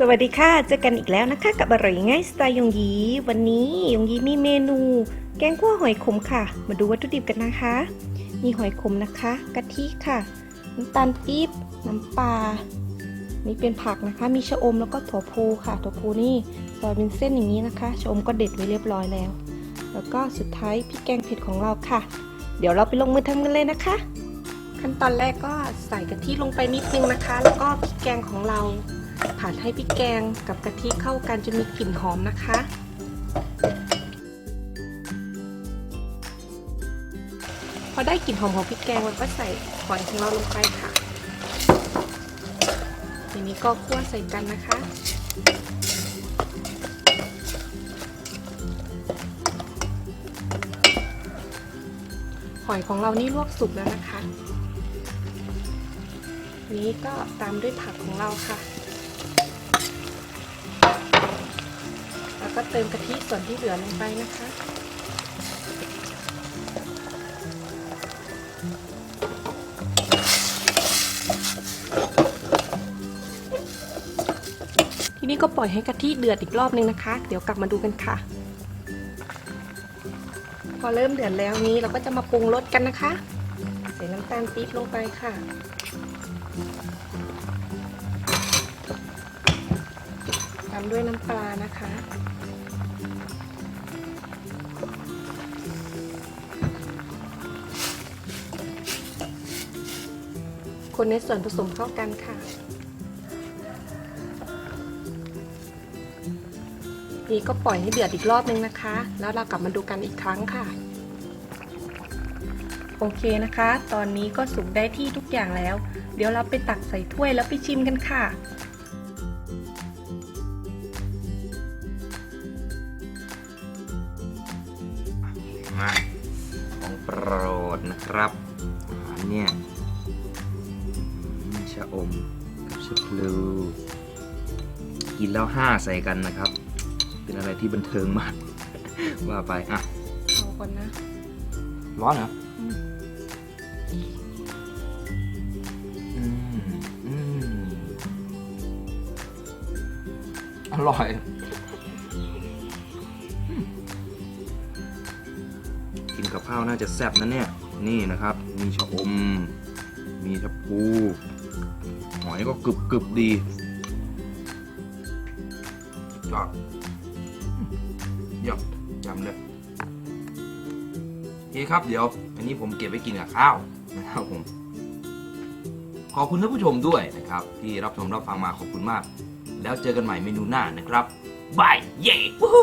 สวัสดีค่ะ เจอกันอีกแล้วนะคะกับอร่อยง่ายสไตล์ยงยี วันนี้ยงยีมีเมนู แกงคั่วหอยขมค่ะ มาดูวัตถุดิบกันนะคะ มีหอยขมนะคะกะทิค่ะน้ำตาลปี๊บน้ำปลานี่เป็นผักนะคะ มีชะอมแล้วก็ถั่วพูค่ะถั่วพูนี่ซอยเป็นเส้นอย่างนี้นะคะชะอมก็เด็ดไว้เรียบร้อยแล้ว แล้วก็สุดท้ายพริกแกงเผ็ดของเราค่ะ เดี๋ยวเราไปลงมือทำกันเลยนะคะ ขั้นตอนแรกก็ใส่กะทิลงไปนิดนึงนะคะ แล้วก็พริกแกงของเรา ผัดให้พริกแกงกับกะทิเข้ากันจนมีกลิ่นหอมนะคะ พอได้กลิ่นหอมของพริกแกงเราก็ใส่หอยของเราลงไปค่ะทีนี้ก็คั่วใส่กันนะคะหอยของเรานี่ลวกสุกแล้วนะคะ นี้ก็ตามด้วยผักของเราค่ะ ก็เติมกะทิส่วนที่เหลือลงไปนะคะ ทีนี้ก็ปล่อยให้กะทิเดือดอีกรอบนึงนะคะ เดี๋ยวกลับมาดูกันค่ะ พอเริ่มเดือดแล้วนี้เราก็จะมาปรุงรสกันนะคะ ใส่น้ำตาลปี๊บลงไปค่ะตามด้วยน้ำปลานะคะ คนในส่วนผสมเข้ากันค่ะ นี่ก็ปล่อยให้เดือดอีกรอบนึงนะคะ แล้วเรากลับมาดูกันอีกครั้งค่ะ โอเคนะคะ ตอนนี้ก็สุกได้ที่ทุกอย่างแล้ว เดี๋ยวเราไปตักใส่ถ้วยแล้วไปชิมกันค่ะมาของโปรดนะครับอาหารเนี่ยอืมชะอมกับชะพลูกินแล้วห้าใส่กันนะครับ เป็นอะไรที่บันเทิงมาก ว่าไปอะเอาก่อนนะ ร้อนเหรออืมอืมอืมอร่อยอืมกินกับข้าวน่าจะแซ่บนะเนี่ย นี่นะครับ มีชะอม มีชะพูห อยก็กรึบกรึบดียอดอืมยอดจำเลยโอเคครับเดี๋ยว อันนี้ผมเก็บไว้กินกับข้าวนะครับผมขอบคุณท่านผู้ชมด้วยนะครับ ที่รับชมรับฟังมาขอบคุณมาก แล้วเจอกันใหม่เมนูหน้านะครับบายเย้วู้